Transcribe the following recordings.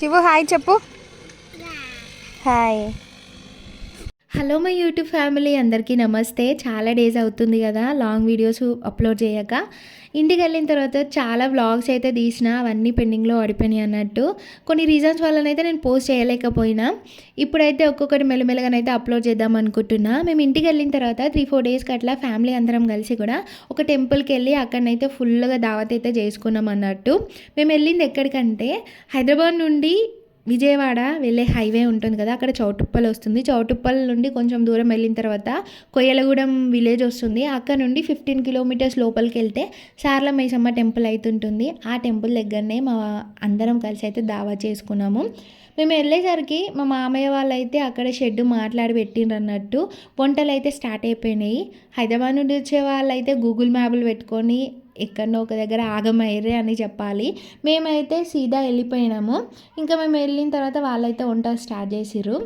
శివు hi చెప్పు. Hi. Hello my YouTube family అందరికీ నమస్తే. చాలా డేస్ అవుతుంది కదా లాంగ్ వీడియోస్ అప్లోడ్ చేయక. ఇంటికి వెళ్ళిన తర్వాత చాలా వ్లాగ్స్ అయితే తీసిన అవన్నీ పెండింగ్లో పడిపోయినాయి అన్నట్టు. కొన్ని రీజన్స్ వల్లనైతే నేను పోస్ట్ చేయలేకపోయినా. ఇప్పుడైతే ఒక్కొక్కటి మెల్లమెల్లగానైతే అప్లోడ్ చేద్దాం అనుకుంటున్నా. మేము ఇంటికి వెళ్ళిన తర్వాత త్రీ ఫోర్ డేస్కి అట్లా ఫ్యామిలీ అందరం కలిసి కూడా ఒక టెంపుల్కి వెళ్ళి అక్కడనైతే ఫుల్గా దావత్ అయితే చేసుకున్నాం అన్నట్టు. మేము వెళ్ళింది ఎక్కడికంటే హైదరాబాద్ నుండి విజయవాడ వెళ్ళే హైవే ఉంటుంది కదా అక్కడ చౌటుప్పల్ వస్తుంది. చౌటుప్పల్ నుండి కొంచెం దూరం వెళ్ళిన తర్వాత కొయ్యలగూడెం విలేజ్ వస్తుంది. అక్కడ నుండి ఫిఫ్టీన్ కిలోమీటర్స్ లోపలికి వెళ్తే సార్ల మైసమ్మ టెంపుల్ అవుతుంటుంది ఆ టెంపుల్ దగ్గరనే మా అందరం కలిసి అయితే దావా చేసుకున్నాము. మేము వెళ్ళేసరికి మా మామయ్య వాళ్ళు అయితే అక్కడ షెడ్ మాట్లాడి పెట్టిండ్రు అన్నట్టు. వంటలు అయితే స్టార్ట్ అయిపోయినాయి. హైదరాబాద్ నుండి వచ్చే వాళ్ళు అయితే గూగుల్ మ్యాప్లు పెట్టుకొని ఎక్కడో ఒక దగ్గర ఆగమయ్యరే అని చెప్పాలి. మేమైతే సీదా వెళ్ళిపోయినాము. ఇంకా మేము వెళ్ళిన తర్వాత వాళ్ళైతే వంట స్టార్ట్ చేసిర్రు.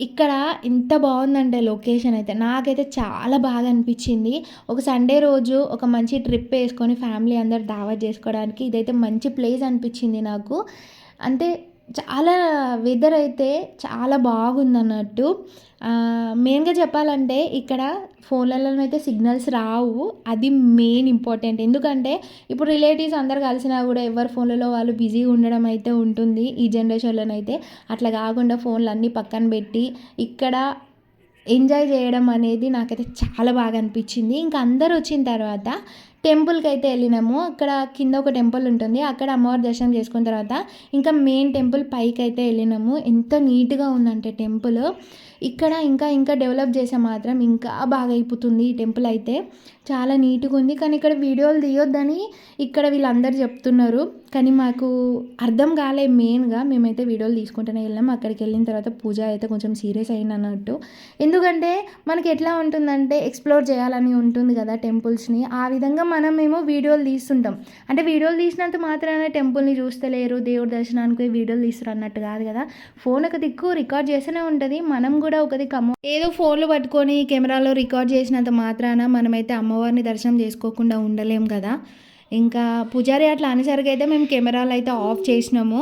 ఇక్కడ ఎంత బాగుందంటే లొకేషన్ అయితే నాకైతే చాలా బాగా అనిపించింది. ఒక సండే రోజు ఒక మంచి ట్రిప్ వేసుకొని ఫ్యామిలీ అందరు దావా చేసుకోవడానికి ఇదైతే మంచి ప్లేస్ అనిపించింది నాకు. అంటే చాలా వెదర్ అయితే చాలా బాగుంది అన్నట్టు మెయిన్గా చెప్పాలంటే ఇక్కడ ఫోన్లలో అయితే సిగ్నల్స్ రావు. అది మెయిన్ ఇంపార్టెంట్ ఎందుకంటే ఇప్పుడు రిలేటివ్స్ అందరు కలిసినా కూడా ఎవరి ఫోన్లలో వాళ్ళు బిజీగా ఉండడం అయితే ఉంటుంది. ఈ జనరేషన్లో అయితే అట్లా కాకుండా ఫోన్లు అన్నీ పక్కన పెట్టి ఇక్కడ ఎంజాయ్ చేయడం అనేది నాకైతే చాలా బాగా అనిపించింది. ఇంకా అందరు వచ్చిన తర్వాత టెంపుల్కి అయితే వెళ్ళినాము. అక్కడ కింద ఒక టెంపుల్ ఉంటుంది. అక్కడ అమ్మవారి దర్శనం చేసుకున్న తర్వాత ఇంకా మెయిన్ టెంపుల్ పైకి అయితే వెళ్ళినాము. ఎంత నీట్గా ఉందంటే టెంపుల్. ఇక్కడ ఇంకా ఇంకా డెవలప్ చేసే మాత్రం ఇంకా బాగా అయిపోతుంది ఈ టెంపుల్ అయితే. చాలా నీట్గా ఉంది. కానీ ఇక్కడ వీడియోలు తీయొద్దని ఇక్కడ వీళ్ళందరూ చెప్తున్నారు. కానీ మాకు అర్థం కాలే మెయిన్గా. మేమైతే వీడియోలు తీసుకుంటూనే వెళ్ళాం. అక్కడికి వెళ్ళిన తర్వాత పూజ అయితే కొంచెం సీరియస్ అయింది అన్నట్టు ఎందుకంటే మనకి ఎట్లా ఉంటుందంటే ఎక్స్ప్లోర్ చేయాలని ఉంటుంది కదా టెంపుల్స్ని. ఆ విధంగా మనం మేము వీడియోలు తీస్తుంటాం. అంటే వీడియోలు తీసినంత మాత్రాన టెంపుల్ని చూస్తలేరు దేవుడి దర్శనానికి వీడియోలు తీస్తారు అన్నట్టు కాదు కదా. ఫోన్ ఒక దిక్కు రికార్డ్ చేస్తూనే ఉంటుంది. మనం కూడా ఒకది కమ్మ ఏదో ఫోన్లు పట్టుకొని కెమెరాలో రికార్డ్ చేసినంత మాత్రాన మనమైతే అమ్మవారిని దర్శనం చేసుకోకుండా ఉండలేం కదా. ఇంకా పూజారి అట్లా అనేసరికి అయితే మేము కెమెరాలు అయితే ఆఫ్ చేసినాము.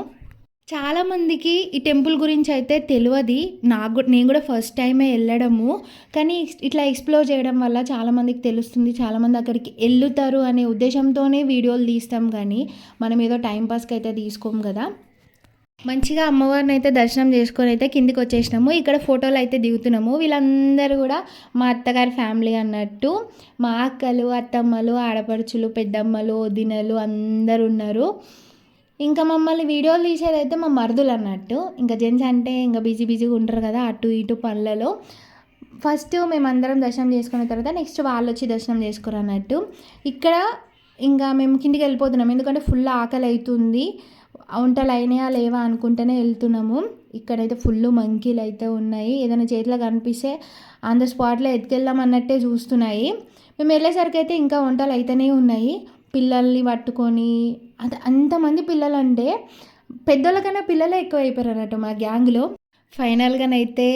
చాలామందికి ఈ టెంపుల్ గురించి అయితే తెలియదు నాకు నేను కూడా ఫస్ట్ టైమే వెళ్ళడము. కానీ ఇట్లా ఎక్స్ప్లోర్ చేయడం వల్ల చాలామందికి తెలుస్తుంది. చాలామంది అక్కడికి వెళ్తారు అనే ఉద్దేశంతోనే వీడియోలు తీస్తాం కానీ మనం ఏదో టైంపాస్కి అయితే తీసుకోము కదా. మంచిగా అమ్మవారిని అయితే దర్శనం చేసుకొని అయితే కిందికి వచ్చేసినాము. ఇక్కడ ఫోటోలు అయితే దిగుతున్నాము. వీళ్ళందరూ కూడా మా అత్తగారి ఫ్యామిలీ అన్నట్టు మా అక్కలు అత్తమ్మలు ఆడపడుచులు పెద్దమ్మలు వదినలు అందరు ఉన్నారు. ఇంకా మమ్మల్ని వీడియోలు తీసేది అయితే మా మరుదులు అన్నట్టు. ఇంకా జెంట్స్ అంటే ఇంకా బిజీ బిజీగా ఉంటారు కదా అటు ఇటు పనులలో. ఫస్ట్ మేమందరం దర్శనం చేసుకున్న తర్వాత నెక్స్ట్ వాళ్ళు వచ్చి దర్శనం చేసుకోరు అన్నట్టు. ఇక్కడ ఇంకా మేము కిందికి వెళ్ళిపోతున్నాం ఎందుకంటే ఫుల్ ఆకలి అవుతుంది. వంటలు అయినాయా లేవా అనుకుంటేనే వెళ్తున్నాము. ఇక్కడైతే ఫుల్ మంకీలు అయితే ఉన్నాయి. ఏదైనా చేతిలో కనిపిస్తే ఆన్ ద స్పాట్లో ఎత్తుకెళ్దాం అన్నట్టే చూస్తున్నాయి. మేము వెళ్ళేసరికి అయితే ఇంకా వంటలు అయితేనే ఉన్నాయి. పిల్లల్ని పట్టుకొని అది అంతమంది పిల్లలు అంటే పెద్దోళ్ళకన్నా పిల్లలే ఎక్కువ అయిపోయారు అన్నట్టు మా గ్యాంగ్లో. ఫైనల్గానైతే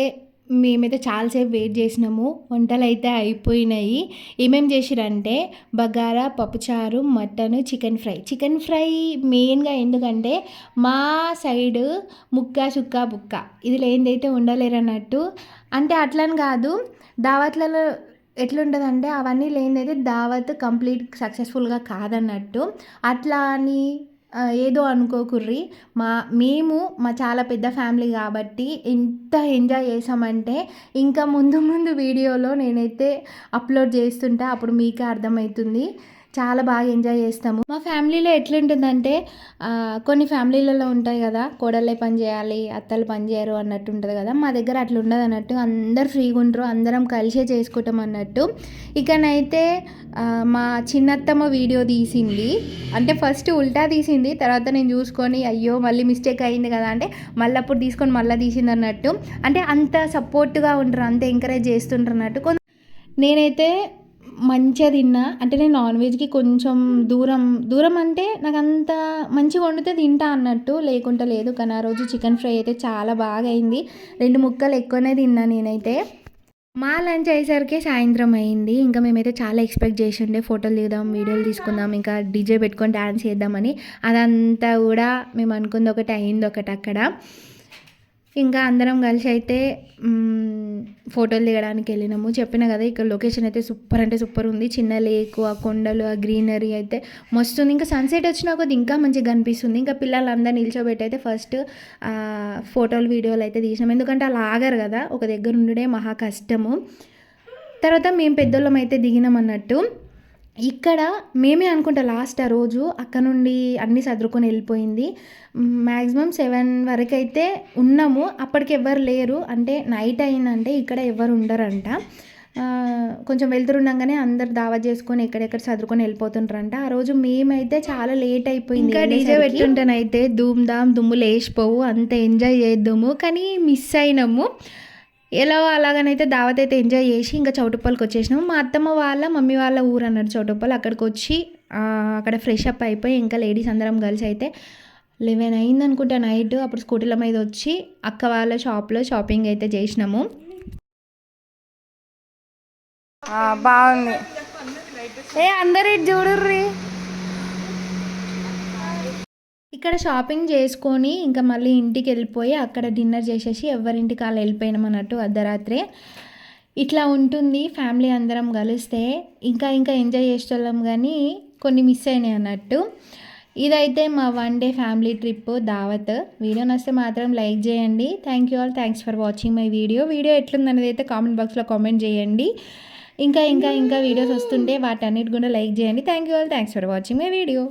మేమైతే చాలాసేపు వెయిట్ చేసినాము వంటలు అయితే అయిపోయినాయి. ఏమేం చేసిరంటే బగారా పప్పుచారు mutton chicken fry. Chicken fry మెయిన్గా ఎందుకంటే మా సైడ్ ముక్క చుక్క బుక్క. ఇది లేనిదైతే ఉండలేరు అన్నట్టు అంటే అట్లని కాదు దావత్లలో ఎట్లుంటుందంటే అవన్నీ లేనిదైతే దావత్ కంప్లీట్ సక్సెస్ఫుల్గా కాదన్నట్టు. అట్లా అని ఏదో అనుకోకుర్రి. మా మేము మా చాలా పెద్ద ఫ్యామిలీ కాబట్టి ఎంత ఎంజాయ్ చేసామంటే ఇంకా ముందు ముందు వీడియోలో నేనైతే అప్లోడ్ చేస్తుంటే అప్పుడు మీకే అర్థమవుతుంది. చాలా బాగా ఎంజాయ్ చేస్తాము. మా ఫ్యామిలీలో ఎట్లుంటుందంటే కొన్ని ఫ్యామిలీలలో ఉంటాయి కదా కోడళ్ళే పని చేయాలి అత్తలు పని చేయరు అన్నట్టు ఉంటుంది కదా. మా దగ్గర అట్లా ఉండదు అన్నట్టు అందరు ఫ్రీగా ఉంటారు అందరం కలిసే చేసుకుంటాం అన్నట్టు. ఇకనైతే మా చిన్నత్తమ్మ వీడియో తీసింది. అంటే ఫస్ట్ ఉల్టా తీసింది తర్వాత నేను చూసుకొని అయ్యో మళ్ళీ మిస్టేక్ అయింది కదా అంటే మళ్ళీ అప్పుడు తీసుకొని మళ్ళీ తీసింది అన్నట్టు. అంటే అంత సపోర్ట్గా ఉంటారు అంత ఎంకరేజ్ చేస్తుంటారు అన్నట్టు. నేనైతే మంచిగా తిన్నా అంటే నేను నాన్ వెజ్కి కొంచెం దూరం దూరం అంటే నాకు అంత మంచిగా వండితే తింటా అన్నట్టు లేకుంటే లేదు. కానీ ఆ రోజు చికెన్ ఫ్రై అయితే చాలా బాగా అయింది. రెండు ముక్కలు ఎక్కువనే తిన్నా నేనైతే. మా లంచ్ అయ్యేసరికి సాయంత్రం అయింది. ఇంకా మేమైతే చాలా ఎక్స్పెక్ట్ చేసి ఉండే ఫోటోలు దిగుదాం వీడియోలు తీసుకుందాం ఇంకా డీజే పెట్టుకొని డ్యాన్స్ చేద్దామని. అదంతా కూడా మేము అనుకుంది ఒకటి అయింది ఒకటి అక్కడ. ఇంకా అందరం కలిసి అయితే ఫోటోలు దిగడానికి వెళ్ళినాము. చెప్పిన కదా ఇక్కడ లొకేషన్ అయితే సూపర్ అంటే సూపర్ ఉంది. చిన్న లేక్ ఆ కొండలు ఆ గ్రీనరీ అయితే మస్తు ఉంది ఇంకా సన్సెట్ వచ్చినా కొద్ది ఇంకా మంచిగా కనిపిస్తుంది. ఇంకా పిల్లలందరూ నిల్చోబెట్టి అయితే ఫస్ట్ ఫోటోలు వీడియోలు అయితే తీసినాం. ఎందుకంటే అలా ఆగరు కదా ఒక దగ్గర ఉండడే మహా కష్టము. తర్వాత మేము పెద్దోళ్ళం అయితే దిగినాం అన్నట్టు. ఇక్కడ మేమే అనుకుంటా లాస్ట్ ఆ రోజు అక్కడ నుండి అన్నీ సర్దుకొని వెళ్ళిపోయింది. మ్యాక్సిమం సెవెన్ వరకు అయితే ఉన్నాము. అప్పటికి ఎవ్వరు లేరు. అంటే నైట్ అయిందంటే ఇక్కడ ఎవరు ఉండరంట. కొంచెం వెళ్తుండగానే అందరు దావా చేసుకొని ఎక్కడెక్కడ చదువుకొని వెళ్ళిపోతుంటారంట ఆ రోజు మేమైతే చాలా లేట్ అయిపోయింది ఇంకా డీజే పెట్టుంటేనైతే ధూమ్ ధామ్ దుమ్ము లేచిపోవు అంత ఎంజాయ్ చేద్దాము. కానీ మిస్ అయినాము. ఎలా అలాగనైతే దావత్ అయితే ఎంజాయ్ చేసి ఇంకా చౌటుప్పల్కి వచ్చేసినాము. మా అత్తమ్మ వాళ్ళ మమ్మీ వాళ్ళ ఊరు అన్నారు చౌటుప్పల్ అక్కడికి వచ్చి అక్కడ ఫ్రెష్ అప్ అయిపోయి ఇంకా లేడీస్ అందరం కలిసి అయితే లెవెన్ అయింది అనుకుంటా నైట్ అప్పుడు స్కూటీల మీద వచ్చి అక్క వాళ్ళ షాప్లో షాపింగ్ అయితే చేసినాము. బాగుంది. ఏ అందరు ఇటు ఇక్కడ షాపింగ్ చేసుకొని ఇంకా మళ్ళీ ఇంటికి వెళ్ళిపోయి అక్కడ డిన్నర్ చేసేసి ఎవరింటికి వాళ్ళు వెళ్ళిపోయినాం అన్నట్టు అర్ధరాత్రి. ఇట్లా ఉంటుంది ఫ్యామిలీ అందరం కలిస్తే. ఇంకా ఇంకా ఎంజాయ్ చేసేవాళ్ళం కానీ కొన్ని మిస్ అయినాయి అన్నట్టు. ఇదైతే మా వన్ డే ఫ్యామిలీ ట్రిప్ దావత్. వీడియో నచ్చితే మాత్రం లైక్ చేయండి. Thank you all. Thanks for watching my video. Video ఎట్లుందనేది అయితే కామెంట్ బాక్స్లో కామెంట్ చేయండి. ఇంకా ఇంకా ఇంకా వీడియోస్ వస్తుంటే వాటన్నిటి కూడా లైక్ చేయండి. Thank you all. Thanks for watching my video.